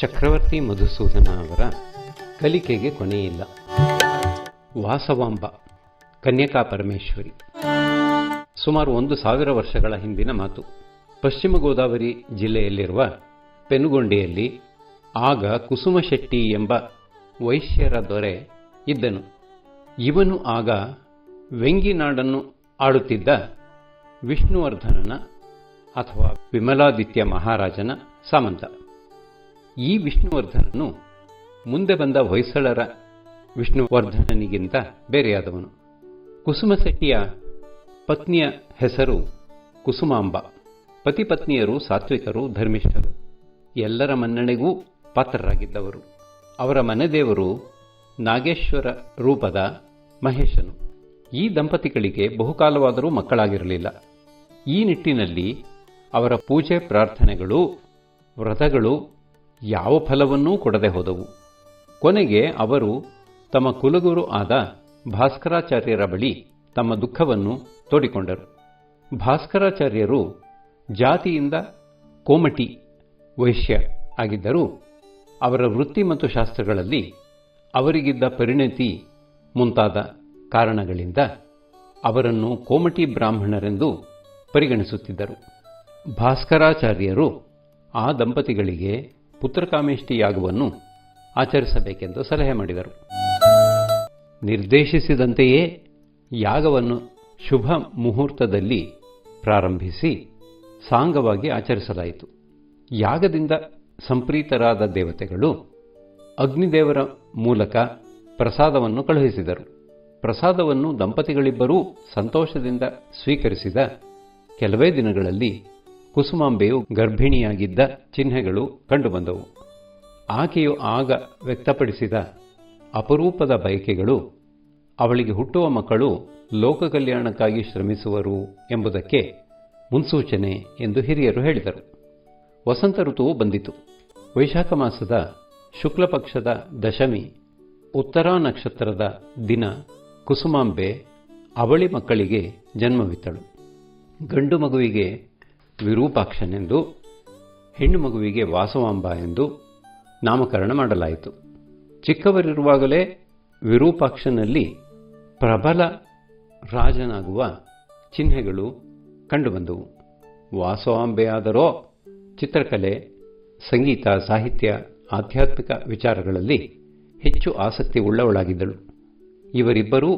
ಚಕ್ರವರ್ತಿ ಮಧುಸೂದನ ಅವರ ಕಲಿಕೆಗೆ ಕೊನೆಯಿಲ್ಲ. ವಾಸವಾಂಬ, ಕನ್ಯಕಾ ಪರಮೇಶ್ವರಿ. ಸುಮಾರು ಒಂದು ಸಾವಿರ ವರ್ಷಗಳ ಹಿಂದಿನ ಮಾತು. ಪಶ್ಚಿಮ ಗೋದಾವರಿ ಜಿಲ್ಲೆಯಲ್ಲಿರುವ ಪೆನುಗೊಂಡಿಯಲ್ಲಿ ಆಗ ಕುಸುಮ ಶೆಟ್ಟಿ ಎಂಬ ವೈಶ್ಯರ ದೊರೆ ಇದ್ದನು. ಇವನು ಆಗ ವೆಂಗಿನಾಡನ್ನು ಆಡುತ್ತಿದ್ದ ವಿಷ್ಣುವರ್ಧನನ ಅಥವಾ ವಿಮಲಾದಿತ್ಯ ಮಹಾರಾಜನ ಸಾಮಂತ. ಈ ವಿಷ್ಣುವರ್ಧನನು ಮುಂದೆ ಬಂದ ಹೊಯ್ಸಳರ ವಿಷ್ಣುವರ್ಧನನಿಗಿಂತ ಬೇರೆಯಾದವನು. ಕುಸುಮಶೆಟ್ಟಿಯ ಪತ್ನಿಯ ಹೆಸರು ಕುಸುಮಾಂಬ. ಪತಿಪತ್ನಿಯರು ಸಾತ್ವಿಕರು, ಧರ್ಮಿಷ್ಠರು. ಎಲ್ಲರ ಮನ್ನಣೆಗೂ ಪಾತ್ರರಾಗಿದ್ದವರು. ಅವರ ಮನೆದೇವರು ನಾಗೇಶ್ವರ ರೂಪದ ಮಹೇಶನು. ಈ ದಂಪತಿಗಳಿಗೆ ಬಹುಕಾಲವಾದರೂ ಮಕ್ಕಳಾಗಿರಲಿಲ್ಲ. ಈ ನಿಟ್ಟಿನಲ್ಲಿ ಅವರ ಪೂಜೆ ಪ್ರಾರ್ಥನೆಗಳು, ವ್ರತಗಳು ಯಾವ ಫಲವನ್ನೂ ಕೊಡದೆ ಹೋದವು. ಕೊನೆಗೆ ಅವರು ತಮ್ಮ ಕುಲಗುರು ಆದ ಭಾಸ್ಕರಾಚಾರ್ಯರ ಬಳಿ ತಮ್ಮ ದುಃಖವನ್ನು ತೋಡಿಕೊಂಡರು. ಭಾಸ್ಕರಾಚಾರ್ಯರು ಜಾತಿಯಿಂದ ಕೋಮಟಿ, ವೈಶ್ಯ ಆಗಿದ್ದರೂ ಅವರ ವೃತ್ತಿ ಮತ್ತು ಶಾಸ್ತ್ರಗಳಲ್ಲಿ ಅವರಿಗಿದ್ದ ಪರಿಣತಿ ಮುಂತಾದ ಕಾರಣಗಳಿಂದ ಅವರನ್ನು ಕೋಮಟಿ ಬ್ರಾಹ್ಮಣರೆಂದು ಪರಿಗಣಿಸುತ್ತಿದ್ದರು. ಭಾಸ್ಕರಾಚಾರ್ಯರು ಆ ದಂಪತಿಗಳಿಗೆ ಪುತ್ರಕಾಮೇಷ್ಟಿ ಯಾಗವನ್ನು ಆಚರಿಸಬೇಕೆಂದು ಸಲಹೆ ಮಾಡಿದರು. ನಿರ್ದೇಶಿಸಿದಂತೆಯೇ ಯಾಗವನ್ನು ಶುಭ ಮುಹೂರ್ತದಲ್ಲಿ ಪ್ರಾರಂಭಿಸಿ ಸಾಂಗವಾಗಿ ಆಚರಿಸಲಾಯಿತು. ಯಾಗದಿಂದ ಸಂಪ್ರೀತರಾದ ದೇವತೆಗಳು ಅಗ್ನಿದೇವರ ಮೂಲಕ ಪ್ರಸಾದವನ್ನು ಕಳುಹಿಸಿದರು. ಪ್ರಸಾದವನ್ನು ದಂಪತಿಗಳಿಬ್ಬರೂ ಸಂತೋಷದಿಂದ ಸ್ವೀಕರಿಸಿದ ಕೆಲವೇ ದಿನಗಳಲ್ಲಿ ಕುಸುಮಾಂಬೆಯು ಗರ್ಭಿಣಿಯಾಗಿದ್ದ ಚಿಹ್ನೆಗಳು ಕಂಡುಬಂದವು. ಆಕೆಯು ಆಗ ವ್ಯಕ್ತಪಡಿಸಿದ ಅಪರೂಪದ ಬಯಕೆಗಳು, ಅವಳಿಗೆ ಹುಟ್ಟುವ ಮಕ್ಕಳು ಲೋಕ ಕಲ್ಯಾಣಕ್ಕಾಗಿ ಶ್ರಮಿಸುವರು ಎಂಬುದಕ್ಕೆ ಮುನ್ಸೂಚನೆ ಎಂದು ಹಿರಿಯರು ಹೇಳಿದರು. ವಸಂತ ಋತುವು ಬಂದಿತು. ವೈಶಾಖ ಮಾಸದ ಶುಕ್ಲಪಕ್ಷದ ದಶಮಿ, ಉತ್ತರಾ ನಕ್ಷತ್ರದ ದಿನ ಕುಸುಮಾಂಬೆ ಅವಳಿ ಮಕ್ಕಳಿಗೆ ಜನ್ಮವಿತ್ತಳು. ಗಂಡು ಮಗುವಿಗೆ ವಿರೂಪಾಕ್ಷನೆಂದು, ಹೆಣ್ಣು ಮಗುವಿಗೆ ವಾಸವಾಂಬ ಎಂದು ನಾಮಕರಣ ಮಾಡಲಾಯಿತು. ಚಿಕ್ಕವರಿರುವಾಗಲೇ ವಿರೂಪಾಕ್ಷನಲ್ಲಿ ಪ್ರಬಲ ರಾಜನಾಗುವ ಚಿಹ್ನೆಗಳು ಕಂಡುಬಂದವು. ವಾಸವಾಂಬೆಯಾದರೋ ಚಿತ್ರಕಲೆ, ಸಂಗೀತ, ಸಾಹಿತ್ಯ, ಆಧ್ಯಾತ್ಮಿಕ ವಿಚಾರಗಳಲ್ಲಿ ಹೆಚ್ಚು ಆಸಕ್ತಿ ಉಳ್ಳವಳಾಗಿದ್ದಳು. ಇವರಿಬ್ಬರೂ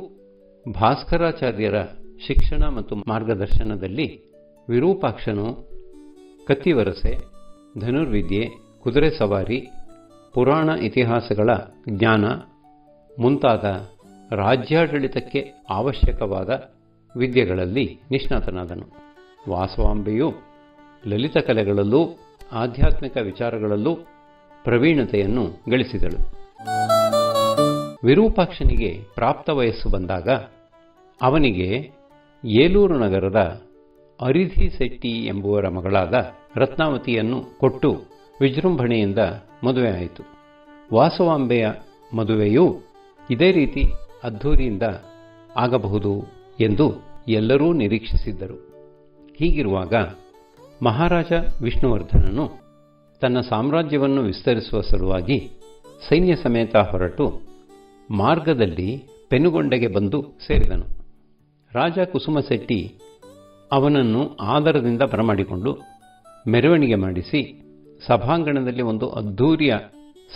ಭಾಸ್ಕರಾಚಾರ್ಯರ ಶಿಕ್ಷಣ ಮತ್ತು ಮಾರ್ಗದರ್ಶನದಲ್ಲಿ ವಿರೂಪಾಕ್ಷನು ಕತ್ತಿವರಸೆ, ಧನುರ್ವಿದ್ಯೆ, ಕುದುರೆ ಸವಾರಿ, ಪುರಾಣ ಇತಿಹಾಸಗಳ ಜ್ಞಾನ ಮುಂತಾದ ರಾಜ್ಯಾಡಳಿತಕ್ಕೆ ಅವಶ್ಯಕವಾದ ವಿದ್ಯೆಗಳಲ್ಲಿ ನಿಷ್ಣಾತನಾದನು. ವಾಸವಾಂಬೆಯು ಲಲಿತ ಕಲೆಗಳಲ್ಲೂ ಆಧ್ಯಾತ್ಮಿಕ ವಿಚಾರಗಳಲ್ಲೂ ಪ್ರವೀಣತೆಯನ್ನು ಗಳಿಸಿದಳು. ವಿರೂಪಾಕ್ಷನಿಗೆ ಪ್ರಾಪ್ತ ವಯಸ್ಸು ಬಂದಾಗ ಅವನಿಗೆ ಏಲೂರು ನಗರದ ಅರಿಧಿ ಶೆಟ್ಟಿ ಎಂಬುವರ ಮಗಳಾದ ರತ್ನಾವತಿಯನ್ನು ಕೊಟ್ಟು ವಿಜೃಂಭಣೆಯಿಂದ ಮದುವೆಯಾಯಿತು ವಾಸವಾಂಬೆಯ ಮದುವೆಯೂ ಇದೇ ರೀತಿ ಅದ್ಧೂರಿಯಿಂದ ಆಗಬಹುದು ಎಂದು ಎಲ್ಲರೂ ನಿರೀಕ್ಷಿಸಿದ್ದರು. ಹೀಗಿರುವಾಗ ಮಹಾರಾಜ ವಿಷ್ಣುವರ್ಧನನು ತನ್ನ ಸಾಮ್ರಾಜ್ಯವನ್ನು ವಿಸ್ತರಿಸುವ ಸಲುವಾಗಿ ಸೈನ್ಯ ಸಮೇತ ಹೊರಟು ಮಾರ್ಗದಲ್ಲಿ ಪೆನುಗೊಂಡೆಗೆ ಬಂದು ಸೇರಿದನು. ರಾಜ ಕುಸುಮಶೆಟ್ಟಿ ಅವನನ್ನು ಆದರದಿಂದ ಬರಮಾಡಿಕೊಂಡು ಮೆರವಣಿಗೆ ಮಾಡಿಸಿ ಸಭಾಂಗಣದಲ್ಲಿ ಒಂದು ಅದ್ಧೂರಿಯ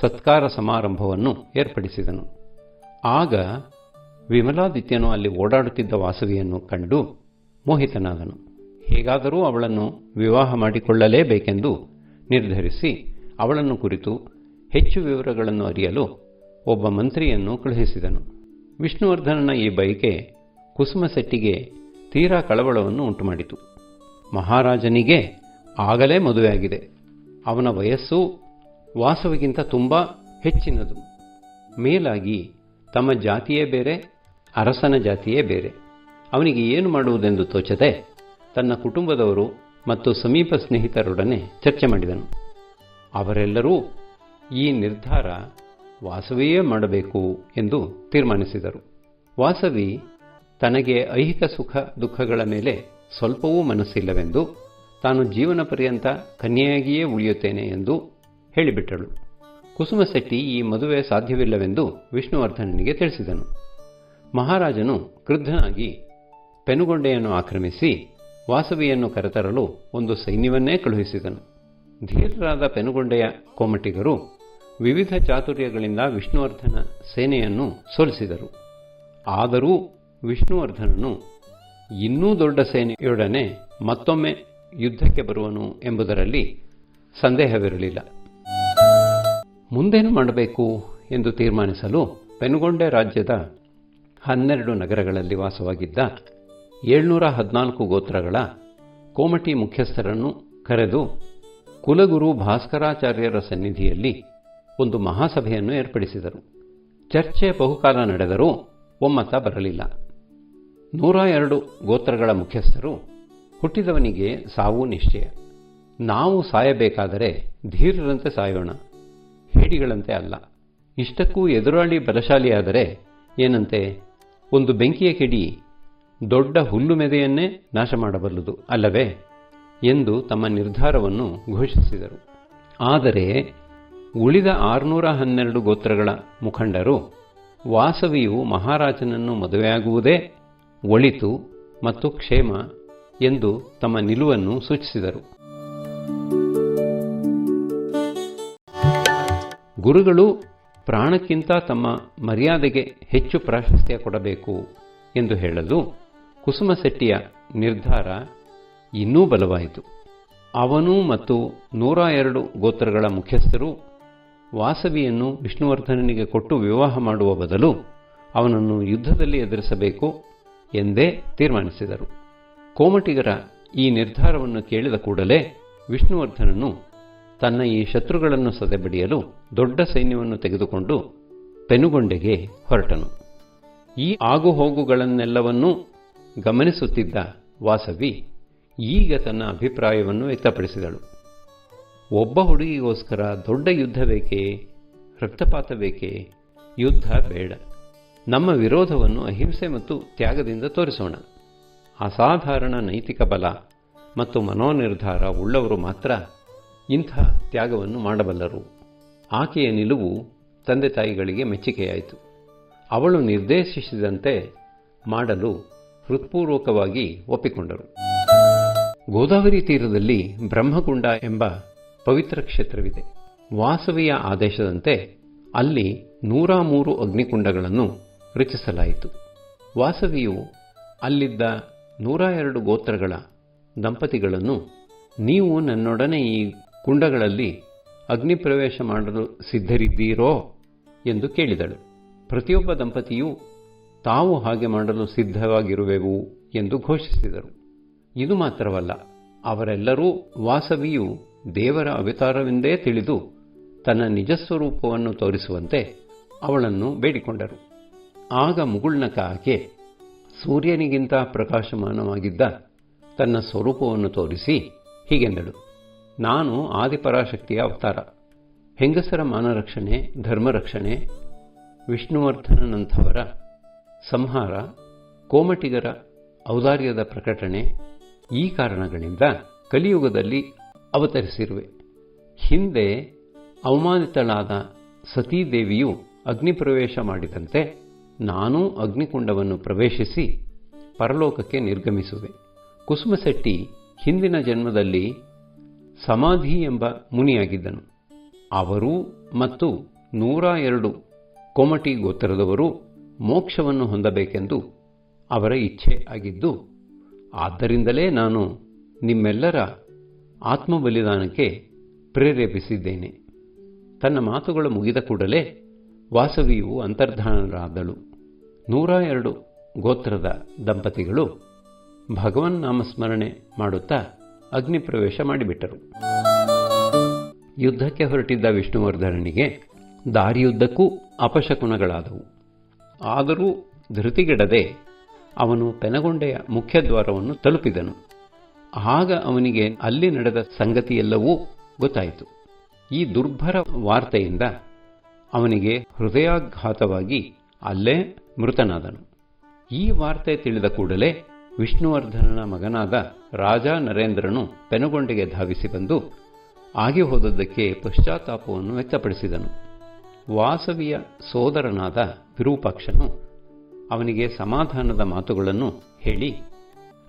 ಸತ್ಕಾರ ಸಮಾರಂಭವನ್ನು ಏರ್ಪಡಿಸಿದನು. ಆಗ ವಿಮಲಾದಿತ್ಯನು ಅಲ್ಲಿ ಓಡಾಡುತ್ತಿದ್ದ ವಾಸವಿಯನ್ನು ಕಂಡು ಮೋಹಿತನಾದನು. ಹೇಗಾದರೂ ಅವಳನ್ನು ವಿವಾಹ ಮಾಡಿಕೊಳ್ಳಲೇಬೇಕೆಂದು ನಿರ್ಧರಿಸಿ ಅವಳನ್ನು ಕುರಿತು ಹೆಚ್ಚು ವಿವರಗಳನ್ನು ಅರಿಯಲು ಒಬ್ಬ ಮಂತ್ರಿಯನ್ನು ಕಳುಹಿಸಿದನು. ವಿಷ್ಣುವರ್ಧನನ ಈ ಬಯಕೆ ಕುಸುಮಶೆಟ್ಟಿಗೆ ತೀರಾ ಕಳವಳವನ್ನು ಉಂಟುಮಾಡಿತು. ಮಹಾರಾಜನಿಗೆ ಆಗಲೇ ಮದುವೆಯಾಗಿದೆ. ಅವನ ವಯಸ್ಸು ವಾಸವಿಗಿಂತ ತುಂಬ ಹೆಚ್ಚಿನದು. ಮೇಲಾಗಿ ತಮ್ಮ ಜಾತಿಯೇ ಬೇರೆ, ಅರಸನ ಜಾತಿಯೇ ಬೇರೆ. ಅವನಿಗೆ ಏನು ಮಾಡುವುದೆಂದು ತೋಚದೆ ತನ್ನ ಕುಟುಂಬದವರು ಮತ್ತು ಸಮೀಪ ಸ್ನೇಹಿತರೊಡನೆ ಚರ್ಚೆ ಮಾಡಿದನು. ಅವರೆಲ್ಲರೂ ಈ ನಿರ್ಧಾರ ವಾಸವಿಯೇ ಮಾಡಬೇಕು ಎಂದು ತೀರ್ಮಾನಿಸಿದರು. ವಾಸವಿ ತನಗೆ ಐಹಿಕ ಸುಖ ದುಃಖಗಳ ಮೇಲೆ ಸ್ವಲ್ಪವೂ ಮನಸ್ಸಿಲ್ಲವೆಂದು ತಾನು ಜೀವನ ಪರ್ಯಂತ ಕನ್ಯೆಯಾಗಿಯೇ ಉಳಿಯುತ್ತೇನೆ ಎಂದು ಹೇಳಿಬಿಟ್ಟಳು. ಕುಸುಮ ಶೆಟ್ಟಿ ಈ ಮದುವೆ ಸಾಧ್ಯವಿಲ್ಲವೆಂದು ವಿಷ್ಣುವರ್ಧನನಿಗೆ ತಿಳಿಸಿದನು. ಮಹಾರಾಜನು ಕ್ರುದ್ಧನಾಗಿ ಪೆನುಗೊಂಡೆಯನ್ನು ಆಕ್ರಮಿಸಿ ವಾಸವಿಯನ್ನು ಕರೆತರಲು ಒಂದು ಸೈನ್ಯವನ್ನೇ ಕಳುಹಿಸಿದನು. ಧೀರರಾದ ಪೆನುಗೊಂಡೆಯ ಕೋಮಟಿಗರು ವಿವಿಧ ಚಾತುರ್ಯಗಳಿಂದ ವಿಷ್ಣುವರ್ಧನ ಸೇನೆಯನ್ನು ಸೋಲಿಸಿದರು. ಆದರೂ ವಿಷ್ಣುವರ್ಧನನು ಇನ್ನೂ ದೊಡ್ಡ ಸೇನೆಯೊಡನೆ ಮತ್ತೊಮ್ಮೆ ಯುದ್ಧಕ್ಕೆ ಬರುವನು ಎಂಬುದರಲ್ಲಿ ಸಂದೇಹವಿರಲಿಲ್ಲ. ಮುಂದೇನು ಮಾಡಬೇಕು ಎಂದು ತೀರ್ಮಾನಿಸಲು ಪೆನುಗೊಂಡೆ ರಾಜ್ಯದ ಹನ್ನೆರಡು ನಗರಗಳಲ್ಲಿ ವಾಸವಾಗಿದ್ದ ಏಳ್ನೂರ ಹದಿನಾಲ್ಕು ಗೋತ್ರಗಳ ಕೋಮಟಿ ಮುಖ್ಯಸ್ಥರನ್ನು ಕರೆದು ಕುಲಗುರು ಭಾಸ್ಕರಾಚಾರ್ಯರ ಸನ್ನಿಧಿಯಲ್ಲಿ ಒಂದು ಮಹಾಸಭೆಯನ್ನು ಏರ್ಪಡಿಸಿದರು. ಚರ್ಚೆ ಬಹುಕಾಲ ನಡೆದರೂ ಒಮ್ಮತ ಬರಲಿಲ್ಲ. ನೂರ ಎರಡು ಗೋತ್ರಗಳ ಮುಖ್ಯಸ್ಥರು, ಹುಟ್ಟಿದವನಿಗೆ ಸಾವು ನಿಶ್ಚಯ. ನಾವು ಸಾಯಬೇಕಾದರೆ ಧೀರರಂತೆ ಸಾಯೋಣ, ಹೇಡಿಗಳಂತೆ ಅಲ್ಲ. ಇಷ್ಟಕ್ಕೂ ಎದುರಾಳಿ ಬಲಶಾಲಿಯಾದರೆ ಏನಂತೆ? ಒಂದು ಬೆಂಕಿಯ ಕಿಡಿ ದೊಡ್ಡ ಹುಲ್ಲು ಮೆದೆಯನ್ನೇ ನಾಶ ಮಾಡಬಲ್ಲದು ಅಲ್ಲವೇ? ಎಂದು ತಮ್ಮ ನಿರ್ಧಾರವನ್ನು ಘೋಷಿಸಿದರು. ಆದರೆ ಉಳಿದ ಆರುನೂರ ಹನ್ನೆರಡು ಗೋತ್ರಗಳ ಮುಖಂಡರು ವಾಸವಿಯು ಮಹಾರಾಜನನ್ನು ಮದುವೆಯಾಗುವುದೇ ಒಳಿತು ಮತ್ತು ಕ್ಷೇಮ ಎಂದು ತಮ್ಮ ನಿಲುವನ್ನು ಸೂಚಿಸಿದರು. ಗುರುಗಳು ಪ್ರಾಣಕ್ಕಿಂತ ತಮ್ಮ ಮರ್ಯಾದೆಗೆ ಹೆಚ್ಚು ಪ್ರಾಶಸ್ತ್ಯ ಕೊಡಬೇಕು ಎಂದು ಹೇಳಲು ಕುಸುಮಶೆಟ್ಟಿಯ ನಿರ್ಧಾರ ಇನ್ನೂ ಬಲವಾಯಿತು. ಅವನು ಮತ್ತು ನೂರ ಎರಡು ಗೋತ್ರಗಳ ಮುಖ್ಯಸ್ಥರು ವಾಸವಿಯನ್ನು ವಿಷ್ಣುವರ್ಧನನಿಗೆ ಕೊಟ್ಟು ವಿವಾಹ ಮಾಡುವ ಬದಲು ಅವನನ್ನು ಯುದ್ಧದಲ್ಲಿ ಎದುರಿಸಬೇಕು ಎಂದೇ ತೀರ್ಮಾನಿಸಿದರು. ಕೋಮಟಿಗರ ಈ ನಿರ್ಧಾರವನ್ನು ಕೇಳಿದ ಕೂಡಲೇ ವಿಷ್ಣುವರ್ಧನನು ತನ್ನ ಈ ಶತ್ರುಗಳನ್ನು ಸದೆಬಡಿಯಲು ದೊಡ್ಡ ಸೈನ್ಯವನ್ನು ತೆಗೆದುಕೊಂಡು ಪೆನುಗೊಂಡೆಗೆ ಹೊರಟನು. ಈ ಆಗುಹೋಗುಗಳನ್ನೆಲ್ಲವನ್ನೂ ಗಮನಿಸುತ್ತಿದ್ದ ವಾಸವಿ ಈಗ ತನ್ನ ಅಭಿಪ್ರಾಯವನ್ನು ವ್ಯಕ್ತಪಡಿಸಿದಳು. ಒಬ್ಬ ಹುಡುಗಿಗೋಸ್ಕರ ದೊಡ್ಡ ಯುದ್ಧ ಬೇಕೇ ರಕ್ತಪಾತ ಬೇಕೇ ಯುದ್ಧ ಬೇಡ. ನಮ್ಮ ವಿರೋಧವನ್ನು ಅಹಿಂಸೆ ಮತ್ತು ತ್ಯಾಗದಿಂದ ತೋರಿಸೋಣ. ಅಸಾಧಾರಣ ನೈತಿಕ ಬಲ ಮತ್ತು ಮನೋನಿರ್ಧಾರ ಉಳ್ಳವರು ಮಾತ್ರ ಇಂಥ ತ್ಯಾಗವನ್ನು ಮಾಡಬಲ್ಲರು. ಆಕೆಯ ನಿಲುವು ತಂದೆ ತಾಯಿಗಳಿಗೆ ಮೆಚ್ಚುಗೆಯಾಯಿತು ಅವಳು ನಿರ್ದೇಶಿಸಿದಂತೆ ಮಾಡಲು ಹೃತ್ಪೂರ್ವಕವಾಗಿ ಒಪ್ಪಿಕೊಂಡರು. ಗೋದಾವರಿ ತೀರದಲ್ಲಿ ಬ್ರಹ್ಮಕುಂಡ ಎಂಬ ಪವಿತ್ರ ಕ್ಷೇತ್ರವಿದೆ. ವಾಸವಿಯ ಆದೇಶದಂತೆ ಅಲ್ಲಿ ನೂರ ಮೂರು ಅಗ್ನಿಕುಂಡಗಳನ್ನು ರಚಿಸಲಾಯಿತು. ವಾಸವಿಯು ಅಲ್ಲಿದ್ದ ನೂರ ಎರಡು ಗೋತ್ರಗಳ ದಂಪತಿಗಳನ್ನು, ನೀವು ನನ್ನೊಡನೆ ಈ ಕುಂಡಗಳಲ್ಲಿ ಅಗ್ನಿ ಪ್ರವೇಶ ಮಾಡಲು ಸಿದ್ಧರಿದ್ದೀರೋ? ಎಂದು ಕೇಳಿದಳು. ಪ್ರತಿಯೊಬ್ಬ ದಂಪತಿಯೂ, ತಾವು ಹಾಗೆ ಮಾಡಲು ಸಿದ್ಧವಾಗಿರುವೆವು ಎಂದು ಘೋಷಿಸಿದರು. ಇದು ಮಾತ್ರವಲ್ಲ, ಅವರೆಲ್ಲರೂ ವಾಸವಿಯು ದೇವರ ಅವತಾರವೆಂದೇ ತಿಳಿದು ತನ್ನ ನಿಜಸ್ವರೂಪವನ್ನು ತೋರಿಸುವಂತೆ ಅವಳನ್ನು ಬೇಡಿಕೊಂಡರು. ಆಗ ಮುಗುಳ್ನಕ ಆಕೆ ಸೂರ್ಯನಿಗಿಂತ ಪ್ರಕಾಶಮಾನವಾಗಿದ್ದ ತನ್ನ ಸ್ವರೂಪವನ್ನು ತೋರಿಸಿ ಹೀಗೆಂದಳು. ನಾನು ಆದಿಪರಾಶಕ್ತಿಯ ಅವತಾರ. ಹೆಂಗಸರ ಮಾನರಕ್ಷಣೆ, ಧರ್ಮರಕ್ಷಣೆ, ವಿಷ್ಣುವರ್ಧನನಂಥವರ ಸಂಹಾರ, ಕೋಮಟಿಗರ ಔದಾರ್ಯದ ಪ್ರಕಟಣೆ ಈ ಕಾರಣಗಳಿಂದ ಕಲಿಯುಗದಲ್ಲಿ ಅವತರಿಸಿರುವೆ. ಹಿಂದೆ ಅವಮಾನಿತಳಾದ ಸತೀದೇವಿಯು ಅಗ್ನಿಪ್ರವೇಶ ಮಾಡಿದಂತೆ ನಾನೂ ಅಗ್ನಿಕುಂಡವನ್ನು ಪ್ರವೇಶಿಸಿ ಪರಲೋಕಕ್ಕೆ ನಿರ್ಗಮಿಸುವೆ. ಕುಸುಮಶೆಟ್ಟಿ ಹಿಂದಿನ ಜನ್ಮದಲ್ಲಿ ಸಮಾಧಿ ಎಂಬ ಮುನಿಯಾಗಿದ್ದನು. ಅವರು ಮತ್ತು ನೂರ ಎರಡು ಕೋಮಟಿ ಗೋತ್ರದವರು ಮೋಕ್ಷವನ್ನು ಹೊಂದಬೇಕೆಂದು ಅವರ ಇಚ್ಛೆ ಆಗಿದ್ದು, ಆದ್ದರಿಂದಲೇ ನಾನು ನಿಮ್ಮೆಲ್ಲರ ಆತ್ಮಬಲಿದಾನಕ್ಕೆ ಪ್ರೇರೇಪಿಸಿದ್ದೇನೆ. ತನ್ನ ಮಾತುಗಳು ಮುಗಿದ ಕೂಡಲೇ ವಾಸವಿಯು ಅಂತರ್ಧಾನರಾದಳು. ನೂರ ಎರಡು ಗೋತ್ರದ ದಂಪತಿಗಳು ಭಗವನ್ ನಾಮಸ್ಮರಣೆ ಮಾಡುತ್ತಾ ಅಗ್ನಿ ಪ್ರವೇಶ ಮಾಡಿಬಿಟ್ಟರು. ಯುದ್ಧಕ್ಕೆ ಹೊರಟಿದ್ದ ವಿಷ್ಣುವರ್ಧನನಿಗೆ ದಾರಿಯುದ್ದಕ್ಕೂ ಅಪಶಕುನಗಳಾದವು. ಆದರೂ ಧೃತಿಗೆಡದೆ ಅವನು ಪೆನಗೊಂಡೆಯ ಮುಖ್ಯದ್ವಾರವನ್ನು ತಲುಪಿದನು. ಆಗ ಅವನಿಗೆ ಅಲ್ಲಿ ನಡೆದ ಸಂಗತಿಯೆಲ್ಲವೂ ಗೊತ್ತಾಯಿತು. ಈ ದುರ್ಭರ ವಾರ್ತೆಯಿಂದ ಅವನಿಗೆ ಹೃದಯಾಘಾತವಾಗಿ ಅಲ್ಲೇ ಮೃತನಾದನು. ಈ ವಾರ್ತೆ ತಿಳಿದ ಕೂಡಲೇ ವಿಷ್ಣುವರ್ಧನನ ಮಗನಾದ ರಾಜ ನರೇಂದ್ರನು ಪೆನುಗೊಂಡೆಗೆ ಧಾವಿಸಿ ಬಂದು ಆಗಿ ಹೋದದ್ದಕ್ಕೆ ಪಶ್ಚಾತ್ತಾಪವನ್ನು ವ್ಯಕ್ತಪಡಿಸಿದನು. ವಾಸವಿಯ ಸೋದರನಾದ ವಿರೂಪಾಕ್ಷನು ಅವನಿಗೆ ಸಮಾಧಾನದ ಮಾತುಗಳನ್ನು ಹೇಳಿ,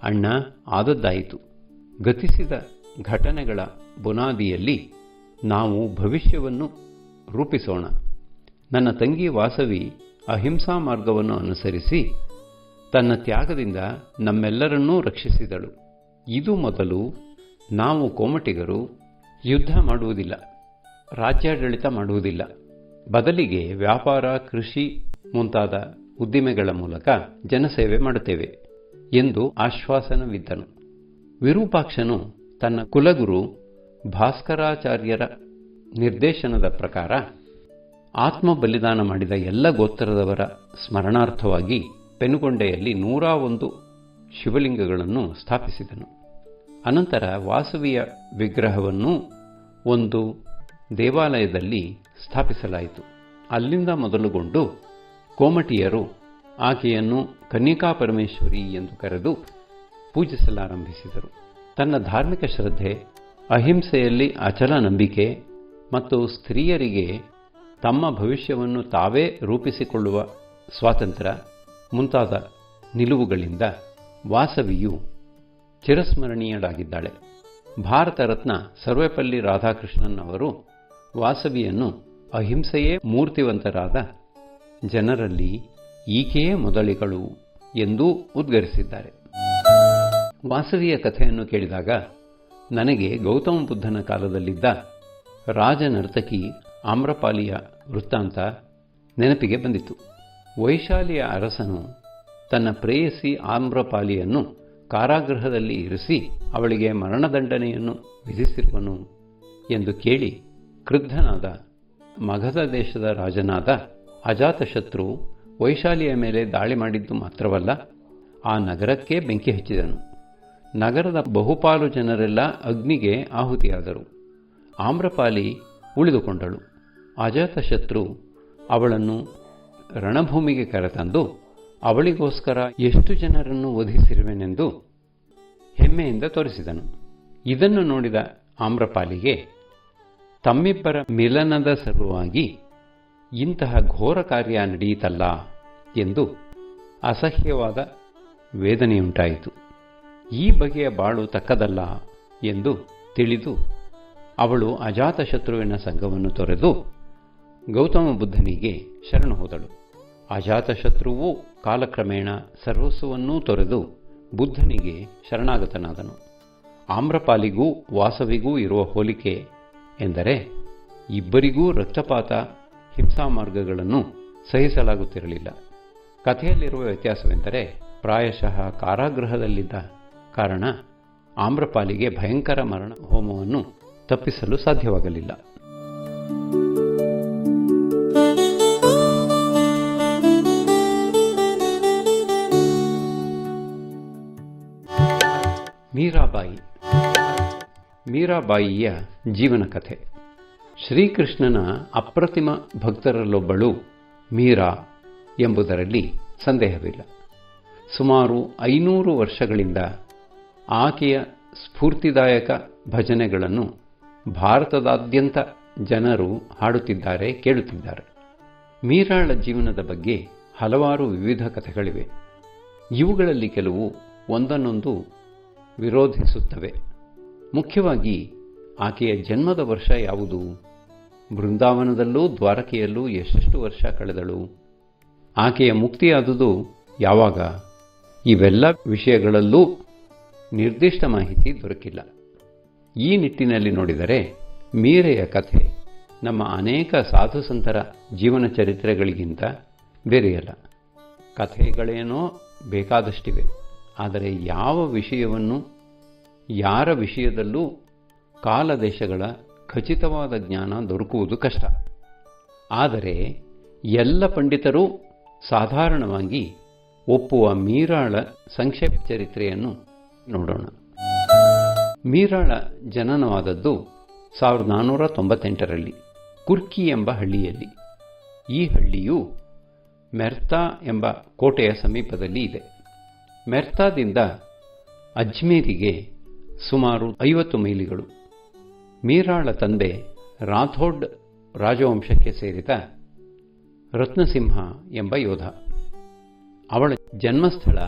ಅಣ್ಣ, ಆದದ್ದಾಯಿತು. ಗತಿಸಿದ ಘಟನೆಗಳ ಬುನಾದಿಯಲ್ಲಿ ನಾವು ಭವಿಷ್ಯವನ್ನು ರೂಪಿಸೋಣ. ನನ್ನ ತಂಗಿ ವಾಸವಿ ಅಹಿಂಸಾ ಮಾರ್ಗವನ್ನು ಅನುಸರಿಸಿ ತನ್ನ ತ್ಯಾಗದಿಂದ ನಮ್ಮೆಲ್ಲರನ್ನೂ ರಕ್ಷಿಸಿದಳು. ಇದು ಮೊದಲು ನಾವು ಕೋಮಟಿಗರು ಯುದ್ಧ ಮಾಡುವುದಿಲ್ಲ, ರಾಜ್ಯಾಡಳಿತ ಮಾಡುವುದಿಲ್ಲ. ಬದಲಿಗೆ ವ್ಯಾಪಾರ, ಕೃಷಿ ಮುಂತಾದ ಉದ್ದಿಮೆಗಳ ಮೂಲಕ ಜನಸೇವೆ ಮಾಡುತ್ತೇವೆ ಎಂದು ಆಶ್ವಾಸನವಿದ್ದನು. ವಿರೂಪಾಕ್ಷನು ತನ್ನ ಕುಲಗುರು ಭಾಸ್ಕರಾಚಾರ್ಯರ ನಿರ್ದೇಶನದ ಪ್ರಕಾರ ಆತ್ಮ ಬಲಿದಾನ ಮಾಡಿದ ಎಲ್ಲ ಗೋತ್ರದವರ ಸ್ಮರಣಾರ್ಥವಾಗಿ ಪೆನುಗೊಂಡೆಯಲ್ಲಿ ನೂರ ಒಂದು ಶಿವಲಿಂಗಗಳನ್ನು ಸ್ಥಾಪಿಸಿದನು. ಅನಂತರ ವಾಸವಿಯ ವಿಗ್ರಹವನ್ನು ಒಂದು ದೇವಾಲಯದಲ್ಲಿ ಸ್ಥಾಪಿಸಲಾಯಿತು. ಅಲ್ಲಿಂದ ಮೊದಲುಗೊಂಡು ಕೋಮಟಿಯರು ಆಕೆಯನ್ನು ಕನ್ನಿಕಾ ಪರಮೇಶ್ವರಿ ಎಂದು ಕರೆದು ಪೂಜಿಸಲಾರಂಭಿಸಿದರು. ತನ್ನ ಧಾರ್ಮಿಕ ಶ್ರದ್ಧೆ, ಅಹಿಂಸೆಯಲ್ಲಿ ಅಚಲ ನಂಬಿಕೆ ಮತ್ತು ಸ್ತ್ರೀಯರಿಗೆ ತಮ್ಮ ಭವಿಷ್ಯವನ್ನು ತಾವೇ ರೂಪಿಸಿಕೊಳ್ಳುವ ಸ್ವಾತಂತ್ರ್ಯ ಮುಂತಾದ ನಿಲುವುಗಳಿಂದ ವಾಸವಿಯು ಚಿರಸ್ಮರಣೀಯಳಾಗಿದ್ದಾಳೆ. ಭಾರತ ರತ್ನ ಸರ್ವೇಪಲ್ಲಿ ರಾಧಾಕೃಷ್ಣನ್ ಅವರು ವಾಸವಿಯನ್ನು ಅಹಿಂಸೆಯೇ ಮೂರ್ತಿವಂತರಾದ ಜನರಲ್ಲಿ ಈಕೆಯೇ ಮೊದಲಿಗಳು ಎಂದೂ ಉದ್ಗರಿಸಿದ್ದಾರೆ. ವಾಸವಿಯ ಕಥೆಯನ್ನು ಕೇಳಿದಾಗ ನನಗೆ ಗೌತಮ ಬುದ್ಧನ ಕಾಲದಲ್ಲಿದ್ದ ರಾಜನರ್ತಕಿ ಆಮ್ರಪಾಲಿಯ ವೃತ್ತಾಂತ ನೆನಪಿಗೆ ಬಂದಿತು. ವೈಶಾಲಿಯ ಅರಸನು ತನ್ನ ಪ್ರೇಯಸಿ ಆಮ್ರಪಾಲಿಯನ್ನು ಕಾರಾಗೃಹದಲ್ಲಿ ಇರಿಸಿ ಅವಳಿಗೆ ಮರಣದಂಡನೆಯನ್ನು ವಿಧಿಸಿರುವನು ಎಂದು ಕೇಳಿ ಕ್ರುದ್ಧನಾದ ಮಗಧ ದೇಶದ ರಾಜನಾದ ಅಜಾತಶತ್ರು ವೈಶಾಲಿಯ ಮೇಲೆ ದಾಳಿ ಮಾಡಿದ್ದು ಮಾತ್ರವಲ್ಲ, ಆ ನಗರಕ್ಕೆ ಬೆಂಕಿ ಹಚ್ಚಿದನು. ನಗರದ ಬಹುಪಾಲು ಜನರೆಲ್ಲ ಅಗ್ನಿಗೆ ಆಹುತಿಯಾದರು. ಆಮ್ರಪಾಲಿ ಉಳಿದುಕೊಂಡಳು. ಅಜಾತಶತ್ರು ಅವಳನ್ನು ರಣಭೂಮಿಗೆ ಕರೆತಂದು, ಅವಳಿಗೋಸ್ಕರ ಎಷ್ಟು ಜನರನ್ನು ವಧಿಸಿರುವೆನೆಂದು ಹೆಮ್ಮೆಯಿಂದ ತೋರಿಸಿದನು. ಇದನ್ನು ನೋಡಿದ ಆಮ್ರಪಾಲಿಗೆ, ತಮ್ಮಿಬ್ಬರ ಮಿಲನದ ಸಲುವಾಗಿ ಇಂತಹ ಘೋರ ಕಾರ್ಯ ನಡೆಯಿತಲ್ಲ ಎಂದು ಅಸಹ್ಯವಾದ ವೇದನೆಯುಂಟಾಯಿತು. ಈ ಬಗೆಯ ಬಾಳು ತಕ್ಕದಲ್ಲ ಎಂದು ತಿಳಿದು ಅವಳು ಅಜಾತಶತ್ರುವಿನ ಸಂಘವನ್ನು ತೊರೆದು ಗೌತಮ ಬುದ್ಧನಿಗೆ ಶರಣು ಹೋದಳು. ಅಜಾತಶತ್ರುವು ಕಾಲಕ್ರಮೇಣ ಸರ್ವಸ್ವವನ್ನೂ ತೊರೆದು ಬುದ್ಧನಿಗೆ ಶರಣಾಗತನಾದನು. ಆಮ್ರಪಾಲಿಗೂ ವಾಸವಿಗೂ ಇರುವ ಹೋಲಿಕೆ ಎಂದರೆ ಇಬ್ಬರಿಗೂ ರಕ್ತಪಾತ ಹಿಂಸಾ ಮಾರ್ಗಗಳನ್ನು ಸಹಿಸಲಾಗುತ್ತಿರಲಿಲ್ಲ. ಕಥೆಯಲ್ಲಿರುವ ವ್ಯತ್ಯಾಸವೆಂದರೆ ಪ್ರಾಯಶಃ ಕಾರಾಗೃಹದಲ್ಲಿದ್ದ ಕಾರಣ ಆಮ್ರಪಾಲಿಗೆ ಭಯಂಕರ ಮರಣ ಹೋಮವನ್ನು ತಪ್ಪಿಸಲು ಸಾಧ್ಯವಾಗಲಿಲ್ಲ. ಮೀರಾಬಾಯಿ. ಮೀರಾಬಾಯಿಯ ಜೀವನ ಕಥೆ. ಶ್ರೀಕೃಷ್ಣನ ಅಪ್ರತಿಮ ಭಕ್ತರಲ್ಲೊಬ್ಬಳು ಮೀರಾ ಎಂಬುದರಲ್ಲಿ ಸಂದೇಹವಿಲ್ಲ. ಸುಮಾರು ಐನೂರು ವರ್ಷಗಳಿಂದ ಆಕೆಯ ಸ್ಫೂರ್ತಿದಾಯಕ ಭಜನೆಗಳನ್ನು ಭಾರತದಾದ್ಯಂತ ಜನರು ಹಾಡುತ್ತಿದ್ದಾರೆ, ಕೇಳುತ್ತಿದ್ದಾರೆ. ಮೀರಾಳ ಜೀವನದ ಬಗ್ಗೆ ಹಲವಾರು ವಿವಿಧ ಕಥೆಗಳಿವೆ. ಇವುಗಳಲ್ಲಿ ಕೆಲವು ಒಂದನ್ನೊಂದು ವಿರೋಧಿಸುತ್ತವೆ. ಮುಖ್ಯವಾಗಿ ಆಕೆಯ ಜನ್ಮದ ವರ್ಷ ಯಾವುದು? ಬೃಂದಾವನದಲ್ಲೂ ದ್ವಾರಕೆಯಲ್ಲೂ ಎಷ್ಟೆಷ್ಟು ವರ್ಷ ಕಳೆದಳು? ಆಕೆಯ ಮುಕ್ತಿಯಾದುದು ಯಾವಾಗ? ಇವೆಲ್ಲ ವಿಷಯಗಳಲ್ಲೂ ನಿರ್ದಿಷ್ಟ ಮಾಹಿತಿ ದೊರಕಿಲ್ಲ. ಈ ನಿಟ್ಟಿನಲ್ಲಿ ನೋಡಿದರೆ ಮೀರೆಯ ಕಥೆ ನಮ್ಮ ಅನೇಕ ಸಾಧುಸಂತರ ಜೀವನ ಚರಿತ್ರೆಗಳಿಗಿಂತ ಬೇರೆಯಲ್ಲ. ಕಥೆಗಳೇನೋ ಬೇಕಾದಷ್ಟಿವೆ. ಆದರೆ ಯಾವ ವಿಷಯವನ್ನು, ಯಾರ ವಿಷಯದಲ್ಲೂ ಕಾಲದೇಶಗಳ ಖಚಿತವಾದ ಜ್ಞಾನ ದೊರಕುವುದು ಕಷ್ಟ. ಆದರೆ ಎಲ್ಲ ಪಂಡಿತರೂ ಸಾಧಾರಣವಾಗಿ ಒಪ್ಪುವ ಮೀರಾಳ ಸಂಕ್ಷೇಪ ಚರಿತ್ರೆಯನ್ನು ನೋಡೋಣ. ಮೀರಾಳ ಜನನವಾದದ್ದು ಸಾವಿರದ ನಾನ್ನೂರ ತೊಂಬತ್ತೆಂಟರಲ್ಲಿ ಕುರ್ಕಿ ಎಂಬ ಹಳ್ಳಿಯಲ್ಲಿ. ಈ ಹಳ್ಳಿಯು ಮೆರ್ತಾ ಎಂಬ ಕೋಟೆಯ ಸಮೀಪದಲ್ಲಿ ಇದೆ. ಮೆರ್ತಾದಿಂದ ಅಜ್ಮೇರಿಗೆ ಸುಮಾರು ಐವತ್ತು ಮೈಲಿಗಳು. ಮೀರಾಳ ತಂದೆ ರಾಥೋಡ್ ರಾಜವಂಶಕ್ಕೆ ಸೇರಿದ ರತ್ನಸಿಂಹ ಎಂಬ ಯೋಧ. ಅವಳ ಜನ್ಮಸ್ಥಳ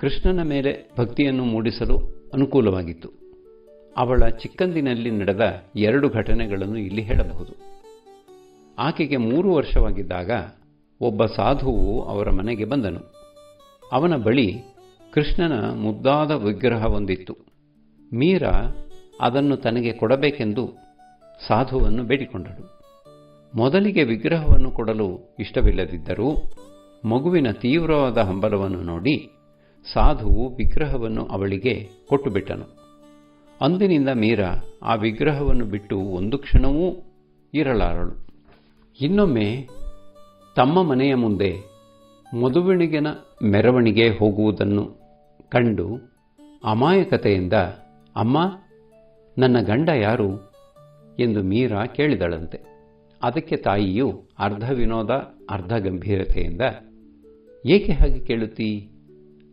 ಕೃಷ್ಣನ ಮೇಲೆ ಭಕ್ತಿಯನ್ನು ಮೂಡಿಸಲು ಅನುಕೂಲವಾಗಿತ್ತು. ಅವಳ ಚಿಕ್ಕಂದಿನಲ್ಲಿ ನಡೆದ ಎರಡು ಘಟನೆಗಳನ್ನು ಇಲ್ಲಿ ಹೇಳಬಹುದು. ಆಕೆಗೆ ಮೂರು ವರ್ಷವಾಗಿದ್ದಾಗ ಒಬ್ಬ ಸಾಧುವು ಅವರ ಮನೆಗೆ ಬಂದನು. ಅವನ ಬಳಿ ಕೃಷ್ಣನ ಮುದ್ದಾದ ವಿಗ್ರಹವೊಂದಿತ್ತು ಮೀರಾ ಅದನ್ನು ತನಗೆ ಕೊಡಬೇಕೆಂದು ಸಾಧುವನ್ನು ಬೇಡಿಕೊಂಡಳು. ಮೊದಲಿಗೆ ವಿಗ್ರಹವನ್ನು ಕೊಡಲು ಇಷ್ಟವಿಲ್ಲದಿದ್ದರೂ ಮಗುವಿನ ತೀವ್ರವಾದ ಹಂಬಲವನ್ನು ನೋಡಿ ಸಾಧುವು ವಿಗ್ರಹವನ್ನು ಅವಳಿಗೆ ಕೊಟ್ಟುಬಿಟ್ಟನು. ಅಂದಿನಿಂದ ಮೀರಾ ಆ ವಿಗ್ರಹವನ್ನು ಬಿಟ್ಟು ಒಂದು ಕ್ಷಣವೂ ಇರಲಾರಳು. ಇನ್ನೊಮ್ಮೆ ತಮ್ಮ ಮನೆಯ ಮುಂದೆ ಮದುವೆಣಿಗೆನ ಮೆರವಣಿಗೆ ಹೋಗುವುದನ್ನು ಕಂಡು ಅಮಾಯಕತೆಯಿಂದ, ಅಮ್ಮ, ನನ್ನ ಗಂಡ ಯಾರು? ಎಂದು ಮೀರಾ ಕೇಳಿದಳಂತೆ. ಅದಕ್ಕೆ ತಾಯಿಯು ಅರ್ಧ ವಿನೋದ, ಅರ್ಧ ಗಂಭೀರತೆಯಿಂದ, ಏಕೆ ಹಾಗೆ ಕೇಳುತ್ತೀ?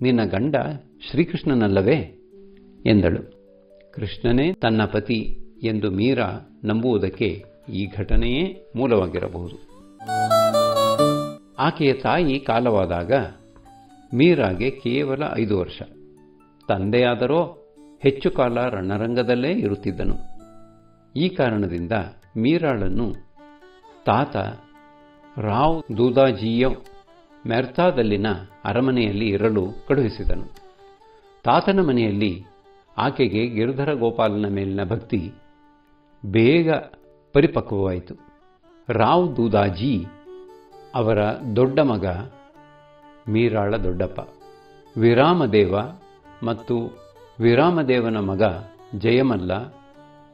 ನಿನ್ನ ಗಂಡ ಶ್ರೀಕೃಷ್ಣನಲ್ಲವೇ? ಎಂದಳು. ಕೃಷ್ಣನೇ ತನ್ನ ಪತಿ ಎಂದು ಮೀರಾ ನಂಬುವುದಕ್ಕೆ ಈ ಘಟನೆಯೇ ಮೂಲವಾಗಿರಬಹುದು. ಆಕೆಯ ತಾಯಿ ಕಾಲವಾದಾಗ ಮೀರಾಗೆ ಕೇವಲ ಐದು ವರ್ಷ. ತಂದೆಯಾದರೋ ಹೆಚ್ಚು ಕಾಲ ರಣರಂಗದಲ್ಲೇ ಇರುತ್ತಿದ್ದನು. ಈ ಕಾರಣದಿಂದ ಮೀರಾಳನ್ನು ತಾತ ರಾವ್ ದೂದಾಜಿಯ ಮೆರ್ತಾದಲ್ಲಿನ ಅರಮನೆಯಲ್ಲಿ ಇರಲು ಕಳುಹಿಸಿದನು. ತಾತನ ಮನೆಯಲ್ಲಿ ಆಕೆಗೆ ಗಿರಿಧರ ಗೋಪಾಲನ ಮೇಲಿನ ಭಕ್ತಿ ಬೇಗ ಪರಿಪಕ್ವವಾಯಿತು. ರಾವ್ ದೂದಾಜಿ ಅವರ ದೊಡ್ಡ ಮಗ ಮೀರಾಳ ದೊಡ್ಡಪ್ಪ. ವಿರಾಮದೇವ ಮತ್ತು ವಿರಾಮದೇವನ ಮಗ ಜಯಮಲ್ಲ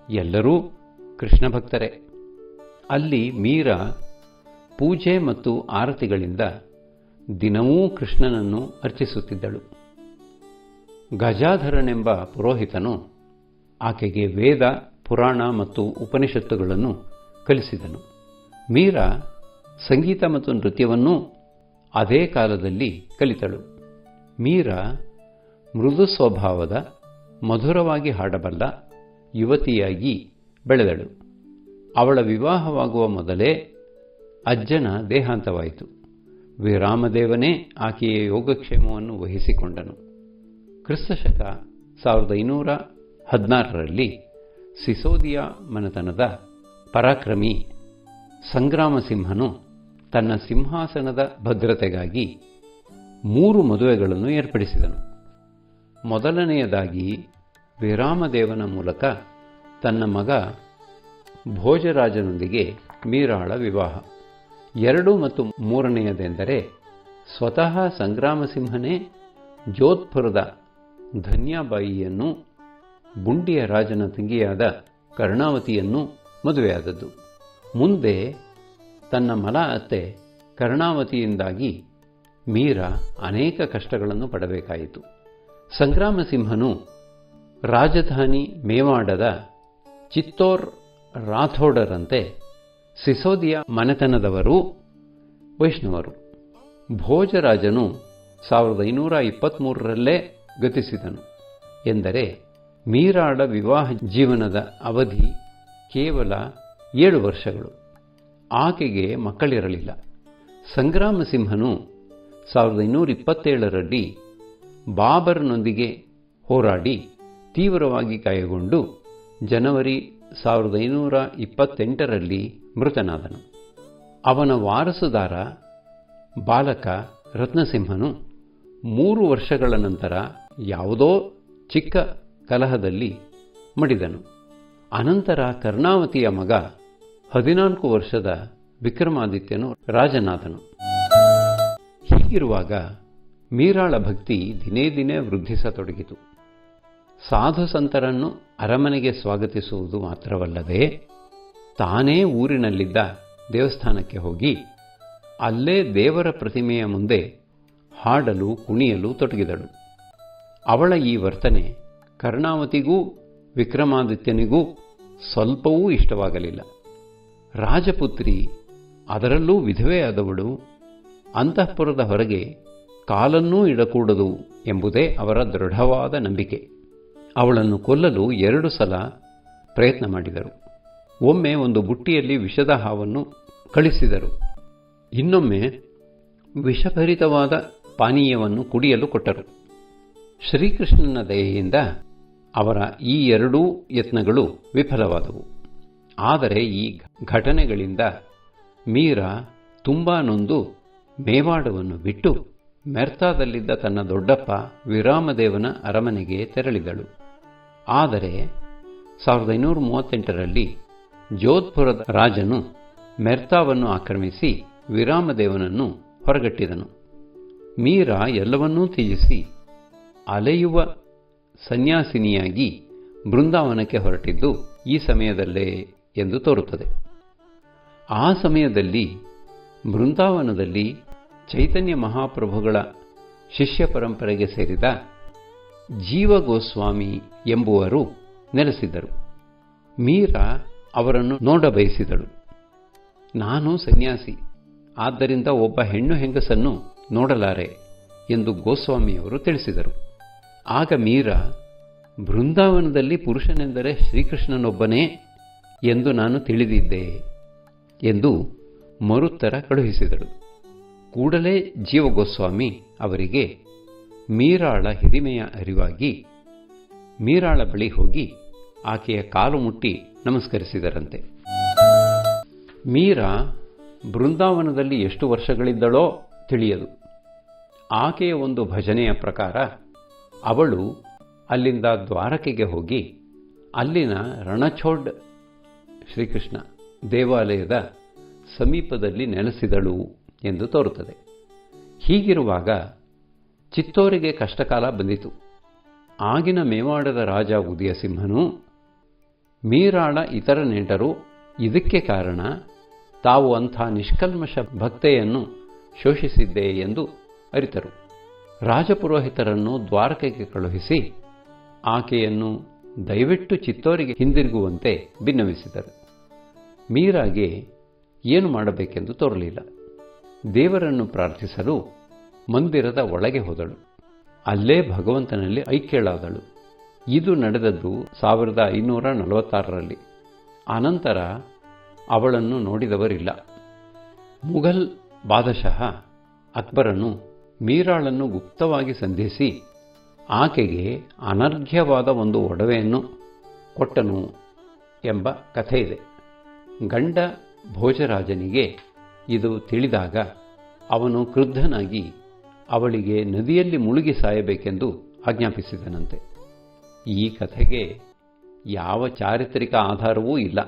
ಎಲ್ಲರೂ ಕೃಷ್ಣ ಭಕ್ತರೇ. ಅಲ್ಲಿ ಮೀರಾ ಪೂಜೆ ಮತ್ತು ಆರತಿಗಳಿಂದ ದಿನವೂ ಕೃಷ್ಣನನ್ನು ಅರ್ಚಿಸುತ್ತಿದ್ದಳು. ಗಜಾಧರನೆಂಬ ಪುರೋಹಿತನು ಆಕೆಗೆ ವೇದ, ಪುರಾಣ ಮತ್ತು ಉಪನಿಷತ್ತುಗಳನ್ನು ಕಲಿಸಿದನು. ಮೀರಾ ಸಂಗೀತ ಮತ್ತು ನೃತ್ಯವನ್ನು ಅದೇ ಕಾಲದಲ್ಲಿ ಕಲಿತಳು. ಮೀರಾ ಮೃದು ಸ್ವಭಾವದ, ಮಧುರವಾಗಿ ಹಾಡಬಲ್ಲ ಯುವತಿಯಾಗಿ ಬೆಳೆದಳು. ಅವಳ ವಿವಾಹವಾಗುವ ಮೊದಲೇ ಅಜ್ಜನ ದೇಹಾಂತವಾಯಿತು. ವಿರಾಮದೇವನೇ ಆಕೆಯ ಯೋಗಕ್ಷೇಮವನ್ನು ವಹಿಸಿಕೊಂಡನು. ಕ್ರಿಸ್ತಶಕ ಸಾವಿರದ ಐನೂರ ಹದಿನಾರರಲ್ಲಿ ಸಿಸೋದಿಯಾ ಮನೆತನದ ಪರಾಕ್ರಮಿ ಸಂಗ್ರಾಮ ಸಿಂಹನು ತನ್ನ ಸಿಂಹಾಸನದ ಭದ್ರತೆಗಾಗಿ ಮೂರು ಮದುವೆಗಳನ್ನು ಏರ್ಪಡಿಸಿದನು. ಮೊದಲನೆಯದಾಗಿ ವಿರಾಮದೇವನ ಮೂಲಕ ತನ್ನ ಮಗ ಭೋಜರಾಜನೊಂದಿಗೆ ಮೀರಾಳ ವಿವಾಹ. ಎರಡು ಮತ್ತು ಮೂರನೆಯದೆಂದರೆ ಸ್ವತಃ ಸಂಗ್ರಾಮಸಿಂಹನೇ ಜೋಧ್ಪುರದ ಧನ್ಯಾಬಾಯಿಯನ್ನು ಗುಂಡಿಯ ರಾಜನ ತಂಗಿಯಾದ ಕರ್ಣಾವತಿಯನ್ನು ಮದುವೆಯಾದದ್ದು. ಮುಂದೆ ತನ್ನ ಮಲ ಅತ್ತೆ ಕರ್ಣಾವತಿಯಿಂದಾಗಿ ಮೀರಾ ಅನೇಕ ಕಷ್ಟಗಳನ್ನು ಪಡಬೇಕಾಯಿತು. ಸಂಗ್ರಾಮಸಿಂಹನು ರಾಜಧಾನಿ ಮೇವಾಡದ ಚಿತ್ತೋರ್ ರಾಥೋಡರಂತೆ ಸಿಸೋದಿಯ ಮನೆತನದವರು ವೈಷ್ಣವರು. ಭೋಜರಾಜನು ಸಾವಿರದ ಐನೂರ ಇಪ್ಪತ್ತ್ಮೂರರಲ್ಲೇ ಗತಿಸಿದನು. ಎಂದರೆ ಮೀರಾಳ ವಿವಾಹ ಜೀವನದ ಅವಧಿ ಕೇವಲ ಏಳು ವರ್ಷಗಳು. ಆಕೆಗೆ ಮಕ್ಕಳಿರಲಿಲ್ಲ. ಸಂಗ್ರಾಮ ಸಿಂಹನು ಸಾವಿರದ ಇನ್ನೂರ ಇಪ್ಪತ್ತೇಳರಲ್ಲಿ ಬಾಬರ್ನೊಂದಿಗೆ ಹೋರಾಡಿ ತೀವ್ರವಾಗಿ ಗಾಯಗೊಂಡು ಜನವರಿ ಸಾವಿರದ ಐನೂರ ಇಪ್ಪತ್ತೆಂಟರಲ್ಲಿ ಮೃತನಾದನು. ಅವನ ವಾರಸುದಾರ ಬಾಲಕ ರತ್ನಸಿಂಹನು ಮೂರು ವರ್ಷಗಳ ನಂತರ ಯಾವುದೋ ಚಿಕ್ಕ ಕಲಹದಲ್ಲಿ ಮಡಿದನು. ಅನಂತರ ಕರ್ಣಾವತಿಯ ಮಗ ಹದಿನಾಲ್ಕು ವರ್ಷದ ವಿಕ್ರಮಾದಿತ್ಯನು ರಾಜನಾದನು. ಹೀಗಿರುವಾಗ ಮೀರಾಳ ಭಕ್ತಿ ದಿನೇ ದಿನೇ ವೃದ್ಧಿಸತೊಡಗಿತು. ಸಾಧು ಸಂತರನ್ನು ಅರಮನೆಗೆ ಸ್ವಾಗತಿಸುವುದು ಮಾತ್ರವಲ್ಲದೆ ತಾನೇ ಊರಿನಲ್ಲಿದ್ದ ದೇವಸ್ಥಾನಕ್ಕೆ ಹೋಗಿ ಅಲ್ಲೇ ದೇವರ ಪ್ರತಿಮೆಯ ಮುಂದೆ ಹಾಡಲು ಕುಣಿಯಲು ತೊಡಗಿದಳು. ಅವಳ ಈ ವರ್ತನೆ ಕರ್ಣಾವತಿಗೂ ವಿಕ್ರಮಾದಿತ್ಯನಿಗೂ ಸ್ವಲ್ಪವೂ ಇಷ್ಟವಾಗಲಿಲ್ಲ. ರಾಜಪುತ್ರಿ ಅದರಲ್ಲೂ ವಿಧವೆಯಾದವಳು ಅಂತಃಪುರದ ಹೊರಗೆ ಕಾಲನ್ನೂ ಇಡಕೂಡದು ಎಂಬುದೇ ಅವರ ದೃಢವಾದ ನಂಬಿಕೆ. ಅವಳನ್ನು ಕೊಲ್ಲಲು ಎರಡು ಸಲ ಪ್ರಯತ್ನ ಮಾಡಿದರು. ಒಮ್ಮೆ ಒಂದು ಬುಟ್ಟಿಯಲ್ಲಿ ವಿಷದ ಹಾವನ್ನು ಕಳಿಸಿದರು. ಇನ್ನೊಮ್ಮೆ ವಿಷಭರಿತವಾದ ಪಾನೀಯವನ್ನು ಕುಡಿಯಲು ಕೊಟ್ಟರು. ಶ್ರೀಕೃಷ್ಣನ ದಯೆಯಿಂದ ಅವರ ಈ ಎರಡೂ ಯತ್ನಗಳು ವಿಫಲವಾದವು. ಆದರೆ ಈ ಘಟನೆಗಳಿಂದ ಮೀರಾ ತುಂಬಾ ನೊಂದು ಮೇವಾಡವನ್ನು ಬಿಟ್ಟು ಮೆರ್ತಾದಲ್ಲಿದ್ದ ತನ್ನ ದೊಡ್ಡಪ್ಪ ವಿರಾಮದೇವನ ಅರಮನೆಗೆ ತೆರಳಿದಳು. ಆದರೆ ಸಾವಿರದ ಐನೂರ ಮೂವತ್ತೆಂಟರಲ್ಲಿ ಜೋಧ್ಪುರದ ರಾಜನು ಮೆರ್ತಾವನ್ನು ಆಕ್ರಮಿಸಿ ವಿರಾಮದೇವನನ್ನು ಹೊರಗಟ್ಟಿದನು. ಮೀರಾ ಎಲ್ಲವನ್ನೂ ತ್ಯಜಿಸಿ ಅಲೆಯುವ ಸನ್ಯಾಸಿನಿಯಾಗಿ ಬೃಂದಾವನಕ್ಕೆ ಹೊರಟಿದ್ದು ಈ ಸಮಯದಲ್ಲೇ ಎಂದು ತೋರುತ್ತದೆ. ಆ ಸಮಯದಲ್ಲಿ ಬೃಂದಾವನದಲ್ಲಿ ಚೈತನ್ಯ ಮಹಾಪ್ರಭುಗಳ ಶಿಷ್ಯ ಪರಂಪರೆಗೆ ಸೇರಿದ ಜೀವ ಗೋಸ್ವಾಮಿ ಎಂಬುವರು ನೆಲೆಸಿದ್ದರು ಮೀರಾ ಅವರನ್ನು ನೋಡಬಯಸಿದಳು ನಾನು ಸನ್ಯಾಸಿ, ಆದ್ದರಿಂದ ಒಬ್ಬ ಹೆಣ್ಣು ಹೆಂಗಸನ್ನು ನೋಡಲಾರೆ ಎಂದು ಗೋಸ್ವಾಮಿಯವರು ತಿಳಿಸಿದರು. ಆಗ ಮೀರಾ, ಬೃಂದಾವನದಲ್ಲಿ ಪುರುಷನೆಂದರೆ ಶ್ರೀಕೃಷ್ಣನೊಬ್ಬನೇ ಎಂದು ನಾನು ತಿಳಿದಿದ್ದೆ ಎಂದು ಮರುತ್ತರ ಕಳುಹಿಸಿದಳು. ಕೂಡಲೇ ಜೀವಗೋಸ್ವಾಮಿ ಅವರಿಗೆ ಮೀರಾಳ ಹಿರಿಮೆಯ ಅರಿವಾಗಿ ಮೀರಾಳ ಬಳಿ ಹೋಗಿ ಆಕೆಯ ಕಾಲು ಮುಟ್ಟಿ ನಮಸ್ಕರಿಸಿದರಂತೆ. ಮೀರಾ ಬೃಂದಾವನದಲ್ಲಿ ಎಷ್ಟು ವರ್ಷಗಳಿದ್ದಳೋ ತಿಳಿಯದು. ಆಕೆಯ ಒಂದು ಭಜನೆಯ ಪ್ರಕಾರ ಅವಳು ಅಲ್ಲಿಂದ ದ್ವಾರಕೆಗೆ ಹೋಗಿ ಅಲ್ಲಿನ ರಣಛೋಡ್ ಶ್ರೀಕೃಷ್ಣ ದೇವಾಲಯದ ಸಮೀಪದಲ್ಲಿ ನೆಲೆಸಿದಳು ಎಂದು ತೋರುತ್ತದೆ. ಹೀಗಿರುವಾಗ ಚಿತ್ತೋರಿಗೆ ಕಷ್ಟಕಾಲ ಬಂದಿತು. ಆಗಿನ ಮೇವಾಡದ ರಾಜ ಉದಯಸಿಂಹನು ಮೀರಾಳ ಇತರ ನೆಂಟರು, ಇದಕ್ಕೆ ಕಾರಣ ತಾವು ಅಂಥ ನಿಷ್ಕಲ್ಮಶ ಭಕ್ತೆಯನ್ನು ಶೋಷಿಸಿದ್ದೆ ಎಂದು ಅರಿತರು. ರಾಜಪುರೋಹಿತರನ್ನು ದ್ವಾರಕೆಗೆ ಕಳುಹಿಸಿ ಆಕೆಯನ್ನು ದಯವಿಟ್ಟು ಚಿತ್ತೋರಿಗೆ ಹಿಂದಿರುಗುವಂತೆ ಭಿನ್ನವಿಸಿದರು ಮೀರಾಗೆ ಏನು ಮಾಡಬೇಕೆಂದು ತೋರಲಿಲ್ಲ. ದೇವರನ್ನು ಪ್ರಾರ್ಥಿಸಲು ಮಂದಿರದ ಒಳಗೆ ಹೋದಳು. ಅಲ್ಲೇ ಭಗವಂತನಲ್ಲಿ ಐಕ್ಯಳಾದಳು. ಇದು ನಡೆದದ್ದು ಸಾವಿರದ ಐನೂರ ನಲವತ್ತಾರರಲ್ಲಿ. ಅನಂತರ ಅವಳನ್ನು ನೋಡಿದವರಿಲ್ಲ. ಮುಘಲ್ ಬಾದಶಃ ಅಕ್ಬರನು ಮೀರಾಳನ್ನು ಗುಪ್ತವಾಗಿ ಸಂಧಿಸಿ ಆಕೆಗೆ ಅನರ್ಘ್ಯವಾದ ಒಂದು ಒಡವೆಯನ್ನು ಕೊಟ್ಟನು ಎಂಬ ಕಥೆ ಇದೆ ಗಂಡ ಭೋಜರಾಜನಿಗೆ ಇದು ತಿಳಿದಾಗ ಅವನು ಕ್ರುದ್ಧನಾಗಿ ಅವಳಿಗೆ ನದಿಯಲ್ಲಿ ಮುಳುಗಿ ಸಾಯಬೇಕೆಂದು ಆಜ್ಞಾಪಿಸಿದನಂತೆ. ಈ ಕಥೆಗೆ ಯಾವ ಚಾರಿತ್ರಿಕ ಆಧಾರವೂ ಇಲ್ಲ.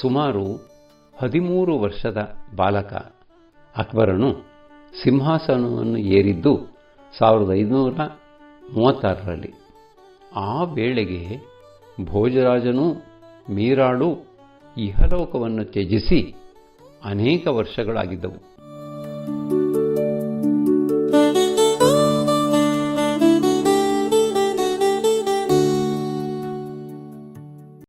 ಸುಮಾರು ಹದಿಮೂರು ವರ್ಷದ ಬಾಲಕ ಅಕ್ಬರನು ಸಿಂಹಾಸನವನ್ನು ಏರಿದ್ದು ಸಾವಿರದ ಐನೂರ ಮೂವತ್ತಾರರಲ್ಲಿ ಆ ವೇಳೆಗೆ ಭೋಜರಾಜನೂ ಮೀರಾಳು ಇಹಲೋಕವನ್ನು ತ್ಯಜಿಸಿ ಅನೇಕ ವರ್ಷಗಳಾಗಿದ್ದವು.